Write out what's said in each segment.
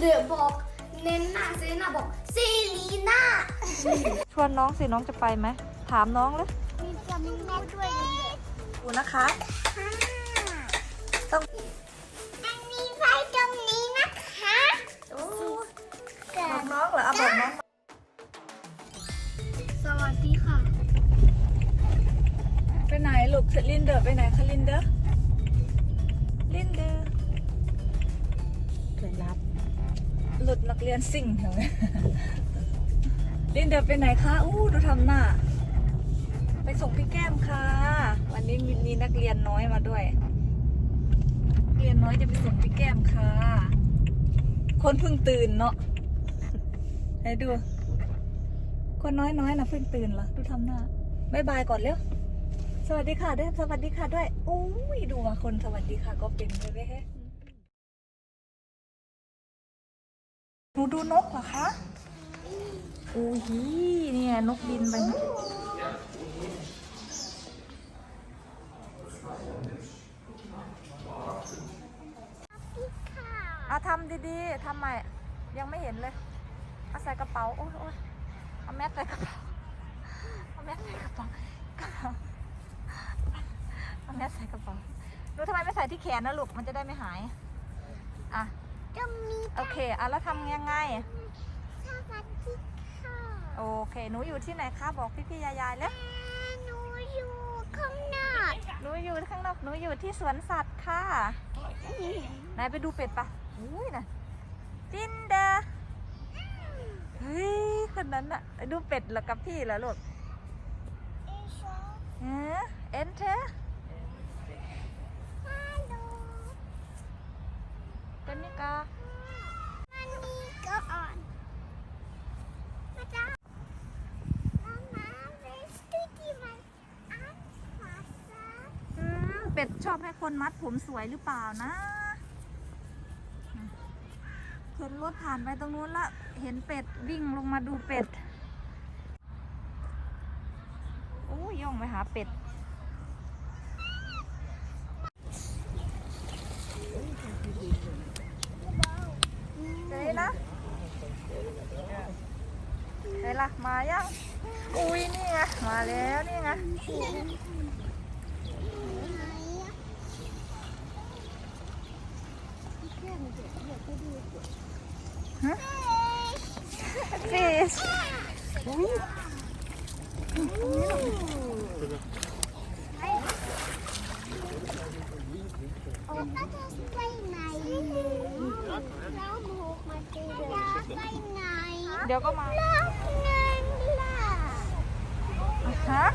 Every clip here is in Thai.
เดอร์บอกเน้นหน้าเซรีน่าบอกเซรีน่าชวนน้องสิน้องจะไปไหม ถามน้องเลยมีจำแม่ด้วย ดูนะคะ ต้องอันนี้ไฟตรงนี้นะคะโอ้เกิบอดกน้องเหรอเอาบอกน้องสวัสดีค่ะ ไปไหนลูกลินเดอร์ไปไหนคะลินเดอร์ลินเดอร์เกิดรับ หลุดนักเรียนสิ่งเหรอลินเดอร์ไปไหนคะ อู้ดูทำหน้า ไปส่งพี่แก้มค่ะ วันนี้มีนักเรียนน้อยมาด้วยนักเรียนน้อยจะไปส่งพี่แก้มค่ะ คนเพิ่งตื่นเนาะไหนดู คนน้อยน้อยๆนะเพิ่งตื่นเหรอ ดูทำหน้าบายบายก่อนเร็ว สวัสดีค่ะด้วย สวัสดีค่ะด้วยโอ้ยดูว่าคนสวัสดีค่ะก็เป็นเลยเว้ หนูดูนกเหรอคะโอ้ยเนี่ยนกบินไปนะอะทำดีๆทำใหม่ ยังไม่เห็นเลยเอาใส่กระเป๋า โอ้ยโอ้ยเอาแมสใส่กระเป๋า เอาแมสใส่กระเป๋า เอาแมสใส่กระเป๋า รู้ทำไมไม่ใส่ที่แขนนะลูก มันจะได้ไม่หายอะจะมี โอเคอะแล้วทำยังไง สวัสดีค่ะโอเค หนูอยู่ที่ไหนคะ บอกพี่ๆยายๆแล้ว หนูอยู่ข้างนอกหนูอยู่ข้างนอก หนูอยู่ที่สวนสัตว์ค่ะ ไหนไปดูเป็ดปะอุ้ยนะจินเดอร์เฮ้ย คนนั้นอะดูเป็ดเหรอกับพี่เหรอลูกเออเอ็นเธอฮัลโหล กันนี่กา มันมีก็อ่อนมาจ้ามามาเวสตี้ที่มันอันฟาซา อืมเป็ด ชอบให้คนมัดผมสวยหรือเปล่านะเห็นรถผ่านไปตรงนู้นละ เห็นเป็ดวิ่งลงมาดูเป็ดโอ้ยย่องไปหาเป็ดเจ๊นะเฮ้ยล่ะมายังอุ้ยนี่ไงมาแล้วนี่ไง โอ้ก็จะไปไหนแล้วบุกมาตีจะไปไหน เดี๋ยวก็มา รอบนึงล่ะ ฮะ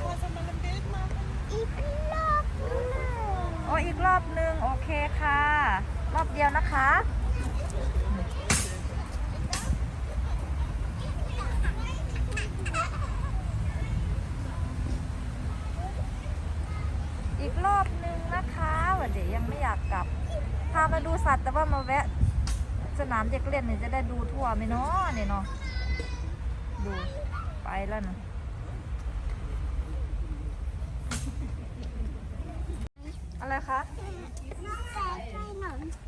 อีกรอบนึง โอ้อีกรอบหนึ่งโอเคค่ะ รอบเดียวนะคะ อีก รอบหนึ่งนะคะวันเดี๋ยวยังไม่อยากกลับ พามาดูสัตว์แต่ว่ามาแวะ สนามเด็กเล่นเนี่ยจะได้ดูทั่วไหมเนาะเนี่ยเนาะดูไปแล้วนะอะไรคะ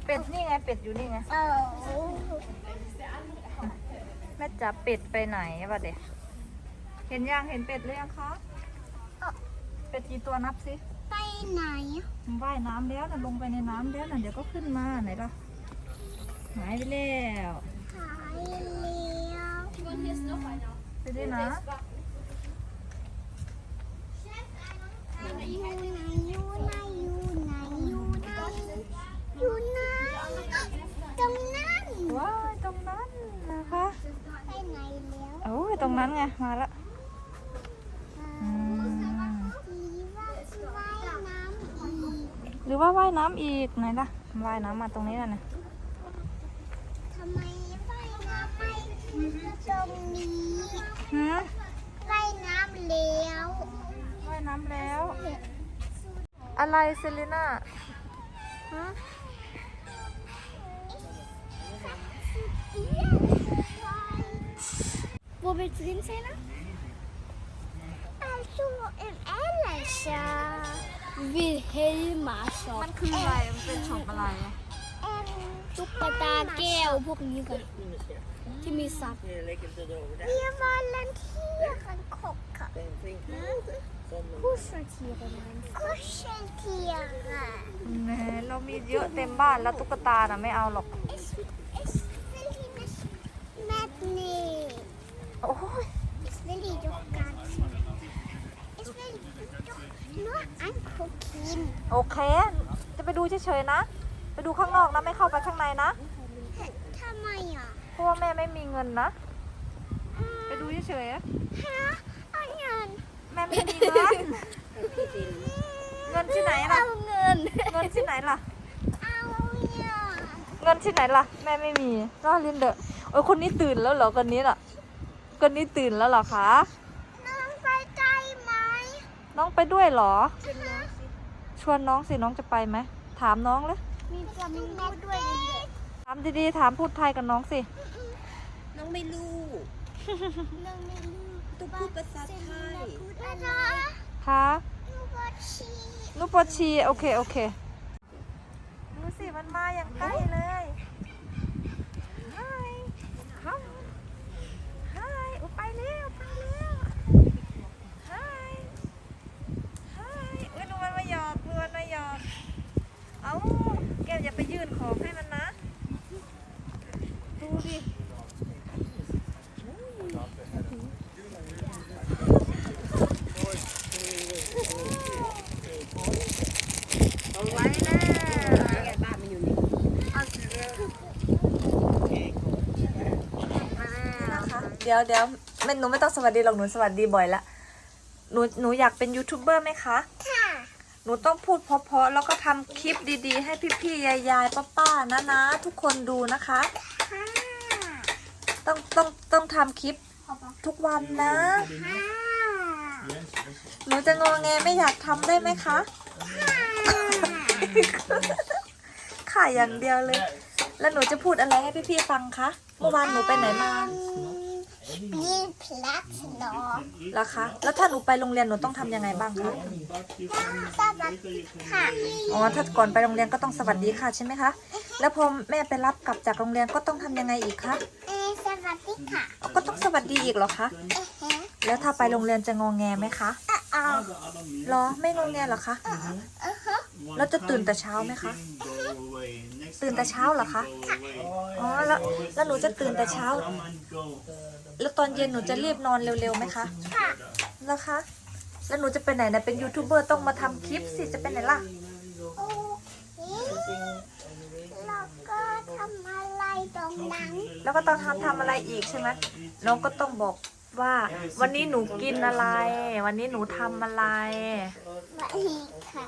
เป็ดนี่ไงเป็ดอยู่นี่ไงแม่จับเป็ดไปไหนวะเด็กเห็นยังเห็นเป็ดหรือยังคะ เป็ดกี่ตัวนับสิ ไปไหนมันว่ายน้ำแล้วนะลงไปในน้ำแล้วนะเดี๋ยวก็ขึ้นมาไหนล่ะหายไปแล้วหายแล้วไปดินะอยู่ไหนอยู่ไหนอยู่ไหนอยู่ไหนอยู่ไหนตรงนั้นว้ายตรงนั้นนะคะไปไหนแล้วโอ้ยตรงนั้นไงมาแล้ว รือว่าว่ายน้ำอีกไหนล่ะว่ายน้ำมาตรงนี้แล้วนะทำไมว่ายน้ำไม่ตรงนี้หืมว่ายน้ำแล้วว่ายน้ำแล้ว อะไรเซเลน่าหืม Wo willst du hin, Sena? Also im Ellerscher. Wilhelma Shop. มันคืออะไร มันเป็นช็อปอะไร Ähm, ตุ๊กกระตาแก้วพวกนี้กัน ที่มีสัตว์ Yeah, they can do it over there. มีวอลลันเทียกันขบค่ะ Same thing. ผู้เสถียรผู้เสถียรค่ะแหมเรามีเยอะเต็มบ้านแล้วตุ๊กตาน่ะไม่เอาหรอก It's it's really nice magnet โอ้ย dog No I'm cooking โอเค จะไปดูเฉยๆนะ ไปดูข้างนอกนะ ไม่เข้าไปข้างในนะทำไมอะเพราะว่าแม่ไม่มีเงินนะ ไปดูเฉยๆอะฮะเอาเงินแม่ไม่มีเงิน เงินที่ไหนล่ะเอาเงิน เงินที่ไหนล่ะเอาเงินเงินที่ไหนล่ะ แม่ไม่มีก็ลินเดอร์โอ้ยคนนี้ตื่นแล้วเหรอคนนี้ล่ะ คนนี้ตื่นแล้วเหรอคะ น้องไปใกล้ไหม น้องไปด้วยเหรอฮะชวนน้องสิน้องจะไปไหม ถามน้องเลย มีฟลามิงโกด้วยเลยถามดีๆ ถามพูดไทยกับน้องสิ น้องไม่รู้ น้องไม่รู้ต้องพูดภาษาไทยพูดอะไรคะหนูบอชีนุปชี โอเค โอเค ดูสิ มันมาอย่างใกล้เลย Hi Come Hi อุยไปเร็วไปเร็ว Hi Hi อุ้ยดูมันมาหยอกดูมันมาหยอก เอาแก้วอย่าไปยื่นของให้มันนะ ดูดิ เอาไว้นะไงบ้านมันอยู่นี่ นะคะเดี๋ยวเดี๋ยวไม่หนูไม่ต้องสวัสดีหรอกหนูสวัสดีบ่อยละหนูหนูอยากเป็นยูทูบเบอร์ไหมคะ ค่ะ หนูต้องพูดเพราะๆแล้วก็ทำคลิปดีๆ ให้พี่ๆยายๆป้าๆนะนะทุกคนดูนะคะ ค่ะต้องต้องต้องทำคลิปทุกวันนะ ค่ะหนูจะงอแงไม่อยากทำได้ไหมคะ ค่ะอย่างเดียวเลย แล้วหนูจะพูดอะไรให้พี่ๆฟังคะ เมื่อวานหนูไปไหนมา มีพลัสเนาะล่ะคะ แล้วถ้าหนูไปโรงเรียนหนูต้องทำยังไงบ้างคะ สวัสดีค่ะอ๋อ ถ้าก่อนไปโรงเรียนก็ต้องสวัสดีค่ะใช่ไหมคะ แล้วพอแม่ไปรับกลับจากโรงเรียนก็ต้องทำยังไงอีกคะเออสวัสดีค่ะก็ต้องสวัสดีอีกเหรอคะ เอ๊ะฮะแล้วถ้าไปโรงเรียนจะงอแงไหมคะเอาเหรอ ไม่งอแงเหรอคะ แล้วจะตื่นแต่เช้าไหมคะ ตื่นแต่เช้าเหรอคะอ๋อแล้วแล้วหนูจะตื่นแต่เช้า แล้วตอนเย็นหนูจะรีบนอนเร็วๆไหมคะค่ะแล้วคะ แล้วหนูจะไปไหนนะเป็นยูทูบเบอร์ต้องมาทำคลิปสิจะไปไหนล่ะโอ้นี่แล้วก็ทำอะไรตรงนั้นแล้วก็ต้องทำทำอะไรอีกใช่ไหมน้องก็ต้องบอกว่า วันนี้หนูกินอะไร วันนี้หนูทำอะไร วันนี้ค่ะ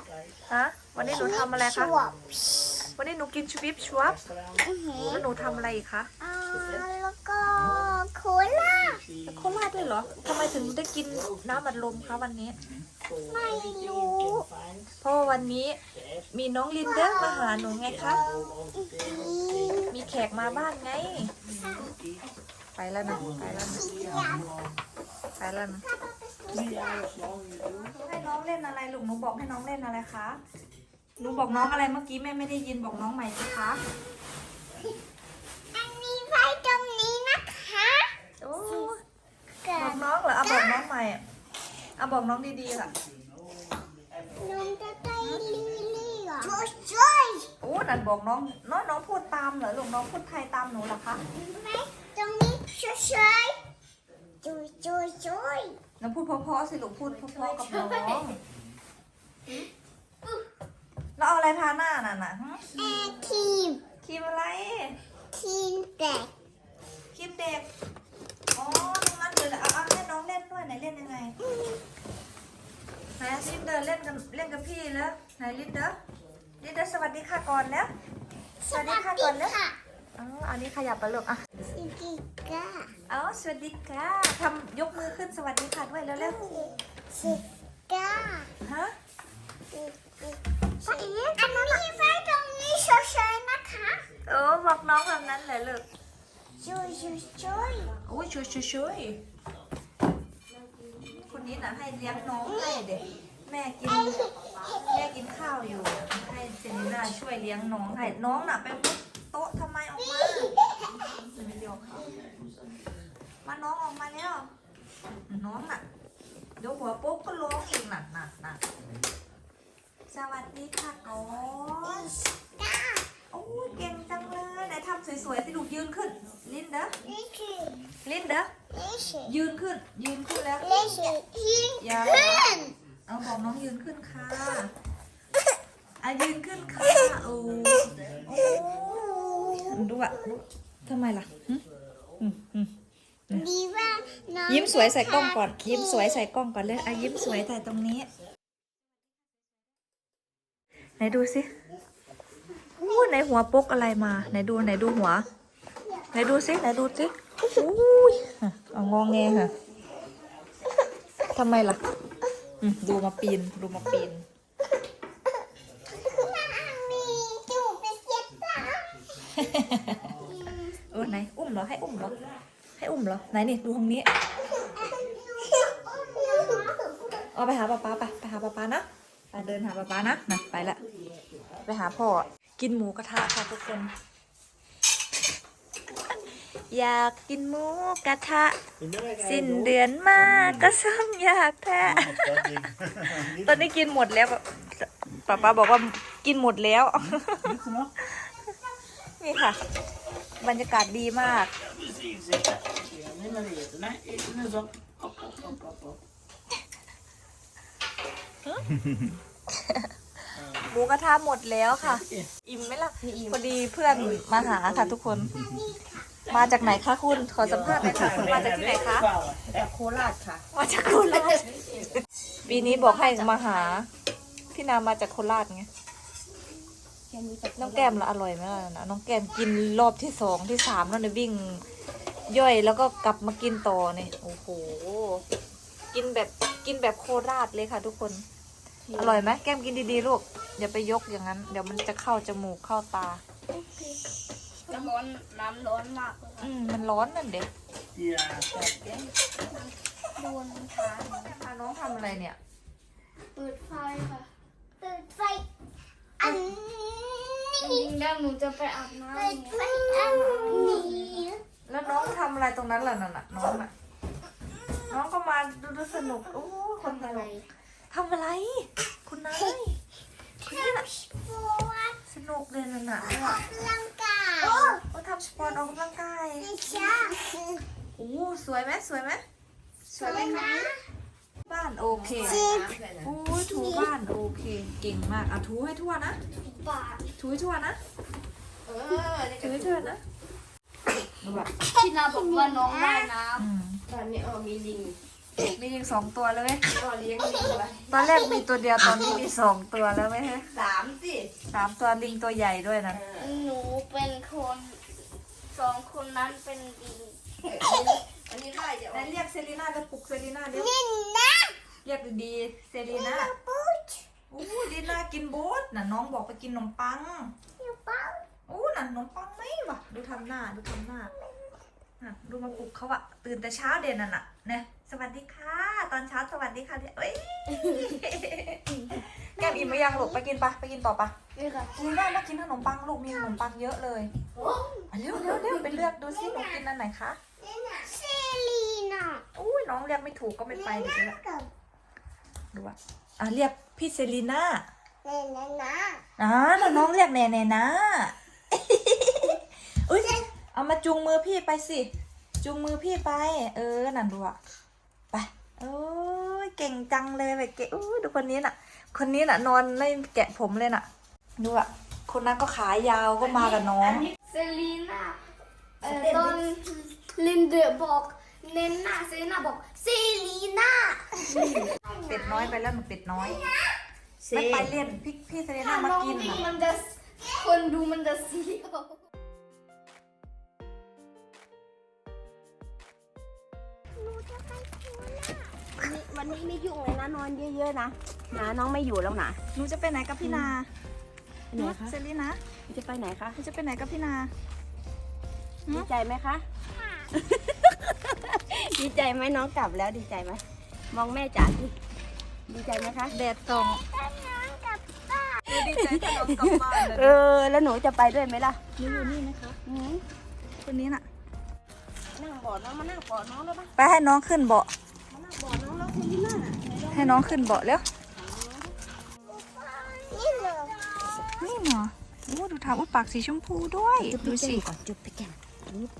ฮะวันนี้หนูทำอะไรคะ ชวบวันนี้หนูกินชวิปชวับอื้อหือแล้วหนูทำอะไรอีกคะอ่าแล้วก็โคลาโคราชด้วยเหรอทำไมถึงได้กินน้ำอัดลมคะวันนี้ ไม่รู้เพราะว่าวันนี้มีน้องลินเดอร์มาหาหนูไงคะอืมมีแขกมาบ้านไงไปแล้วนะไปแล้วนะ ไปแล้วนะ ให้น้องเล่นอะไรลูกหนูบอกให้น้องเล่นอะไรคะหนูบอกน้องอะไรเมื่อกี้แม่ไม่ได้ยินบอกน้องใหม่สิคะอันนี้ไว้ตรงนี้นะคะโอ้บอกน้องเหรอเอาบอกน้องใหม่เอาบอกน้องดีๆล่ะนมจะได้ลี่ลี่เหรอช่วยโอ้นั่นบอกน้องน้องน้องพูดตามเหรอลูกน้องพูดไทยตามหนูเหรอคะไหมตรงนี้ช่วยช่วยช่วยช่วย น้องพูดเพราะๆสิลูกพูดเพราะๆกับน้องแล้วเอาอะไรทาหน้าน่ะน่ะหึแอร์ครีมครีมอะไรครีมแตกครีมเด็กอ๋อตรงนั้นเลยเหรอเอาเอาให้น้องเล่นด้วยไหนเล่นยังไงไหนลินเดอร์เล่นกับเล่นกับพี่แล้วไหนลินเดอร์ลินเดอร์สวัสดีค่ะก่อนแล้วสวัสดีค่ะก่อนแล้วค่ะอ๋ออันนี้ขยับไปลูกอะสวัสดีค่ะ อ๋อสวัสดีค่ะทำยกมือขึ้นสวัสดีค่ะด้วยเร็วสวัสดีค่ะๆฮะอันนี้อันนี้ไว้ตรงนี้ช่วยช่วยนะคะโอ้บอกน้องแบบนั้นเลยลูกช่วยช่วยช่วยโอ้ยช่วยช่วยช่วยคนนี้นะให้เลี้ยงน้องให้เด็กแม่กินแม่กินข้าวอยู่ ให้เซนิน่าช่วยเลี้ยงน้องให้น้องน่ะไปมุดโต๊ะทำไมมาเดี๋ยวเขา มาน้องออกมาแล้วน้องน่ะ เดี๋ยวหัวโป๊กก็ร้องอีกหนักหนักหนักสวัสดีค่ะก่อนโอ้ยเก่งจังเลยไหนทำสวยๆสิลูกยืนขึ้น ลินเด้อลินเด้อยืนขึ้น ยืนขึ้นแล้วอย่าขึ้นเอาบอกน้องยืนขึ้นค่ะอะยืนขึ้นค่ะโอ้โอ้ดูอะดูทำไมล่ะอืมอืม ดีว่าน้องยิ้มสวยใส่กล้องก่อน ยิ้มสวยใส่กล้องก่อนเลยอะยิ้มสวยใส่ตรงนี้ ไหนดูสิอู้ในหัวปกอะไรมา ไหนดูไหนดูหัว ไหนดูสิไหนดูสิอุ้ยอะเอางองแงค่ะทำไมล่ะอืมดูมาปีนดูมาปีนมีจูบไปเสียตาเออไหน อุ้มเหรอ ให้อุ้มเหรอ ให้อุ้มเหรอ ไหนนี่ดูตรงนี้ เอาไปหาป๊าป๊าไปไปหาป๊าป๊านะไปเดินหาป๊าป๊านะนะไปละ ไปหาพ่อ กินหมูกระทะค่ะทุกคน อยากกินหมูกระทะ สิ้นเดือนมาก็ซ้ำอยากแท้ตอนนี้กินหมดแล้วป๊าป๊าบอกว่ากินหมดแล้ว นี่ค่ะ บรรยากาศดีมาก หมูกระทะหมดแล้วค่ะ อิ่มไหมล่ะ พอดีเพื่อนมาหาค่ะทุกคน มาจากไหนคะคุณ ขอสัมภาษณ์หน่อยค่ะมาจากที่ไหนคะ โคราชค่ะ มาจากโคราช ปีนี้บอกให้มาหา พี่นามาจากโคราชไง น้องแก้มละอร่อยไหมล่ะนะน้องแก้มกินรอบที่สองที่สามแล้วเนี่ยวิ่ง ย่อยแล้วก็กลับมากินต่อเนี่ยโอ้โห กินแบบกินแบบโคราชเลยค่ะ ทุกคน อร่อยไหมแก้มกินดีๆลูกอย่าไปยกอย่างนั้น เดี๋ยวมันจะเข้าจมูกเข้าตา น้ำร้อนน้ำร้อนมากเลยอืมมันร้อนนั่นเด็กโดนทานอะน้องทำอะไรเนี่ย เปิดไฟค่ะ เปิดไฟ อันนี้จริงๆแล้วหนูจะไปอาบน้ำ เปิดไฟอันนี้ แล้วน้องทำอะไรตรงนั้นล่ะนั่นน่ะน้องอะ น้องก็มาดูดูสนุกโอ้คนตลกทำอะไร คุณนายคุณนี่น่ะปวดสนุกเลยนั่นน่ะเนี่ยร่างกายโอ้โอ้ทำสปอร์ตออกกำลังกายไม่ใช่โอ้สวยไหมสวยไหมสวยไหมคะบ้านโอเคสิบโอ้ยถูบ้านโอเค เก่งมากอะถูให้ทั่วนะบาทถูให้ทั่วนะเออนี่ถูให้ทั่วนะดูแบบ ที่นาบอกว่าน้องว่ายน้อืมตอนนี้เออมีลิงมียิงสองตัวแล้วเว้ยก็เลี้ยงลิงไว้ตอนแรกมีตัวเดียวตอนนี้มีสองตัวแล้วเว้ยสามสิสามตัวลิงตัวใหญ่ด้วยนะำหนูเป็นคนสองคนนั้นเป็นลิงอันนี้ได้เดี๋ยวไหนเรียกเซรีน่าจะปลุกเซรีน่าเดี๋ยวนี่นะเรียกดีๆเซรีน่าปุ๊บโอ้ลีน่ากินโบ๊ทน่ะน้องบอกไปกินขนมปัง อยู่เป้าโอ้น่ะขนมปังไหมวะดูทำหน้าดูทำหน้าน่ะดูมาปลุกเขาอะตื่นแต่เช้าเด่นน่ะน่ะเนี่ยสวัสดีค่ะ ตอนเช้าสวัสดีค่ะเดี๋ยวเอ้ยแก้มอิ่มไหมยังลูกไปกินปะไปกินต่อปะนี่ค่ะกินได้นะกินขนมปังลูกมีขนมปังเยอะเลยอะเร็วเร็วเร็วไปเลือกดูสิหนูกินอันไหนคะเซรีน่าอุ้ยน้องเรียกไม่ถูกก็ไม่ไปเดี๋ยวจะกับดูอะอะเรียกพี่เซรีน่าเนนนะอ่าแล้วน้องเรียกแน่แน่นะ อุ้ยเอามาจูงมือพี่ไปสิจูงมือพี่ไป เออนั่นดูอะไปโอ้ยเก่งจังเลยแบบเก่งอุ้ยดูคนนี้น่ะ คนนี้น่ะนอนไม่แกะผมเลยน่ะ ดูอะคนนั้นก็ขายาวก็มากับน้อง เซรีน่าเอ่อตอนลินเดอร์บอกเนนน่าเซรีน่าบอกเซรีน่าเป็ดน้อยไปแล้วหนูเป็ดน้อยไม่ไปเล่นพี่พี่เซรีน่าถ้ามาน้องกินวิ่งน่ะ มันจะคนดูมันจะเสียว วันนี้ไม่ยุ่งเลยนะนอนเยอะๆนะนะน้องไม่อยู่แล้วนะหนูจะไปไหนกับพี่นาไหนคะเซรีน่าจะไปไหนคะหนูจะไปไหนกับพี่นาดีใจไหมคะ ดีใจไหมน้องกลับแล้วดีใจไหมมองแม่จ๋าสิดีใจไหมคะแดดส่องน้องกับป้าดีใจถ้าน้องกลับบ้านเลยเออ แล้วหนูจะไปด้วยไหมล่ะหนูอยู่นี่นะคะหอืมคนนี้น่ะนั่งเบาะน้องมานั่งเบาะน้องแล้วปะไปให้น้องขึ้นเบาะ ให้น้องขึ้นเบาะแล้ว นี่เหรอนี่หรอโอ้ดูทาอุ้ปากสีชมพูด้วย ดูสิก่จุ๊บไปแก่นพ please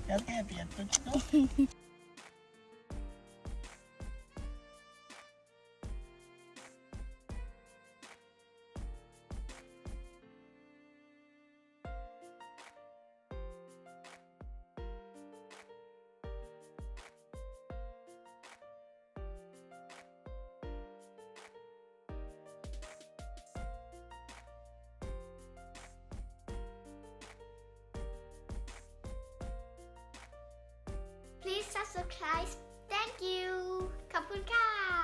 subscribe thank you ขอบคุณค่ะ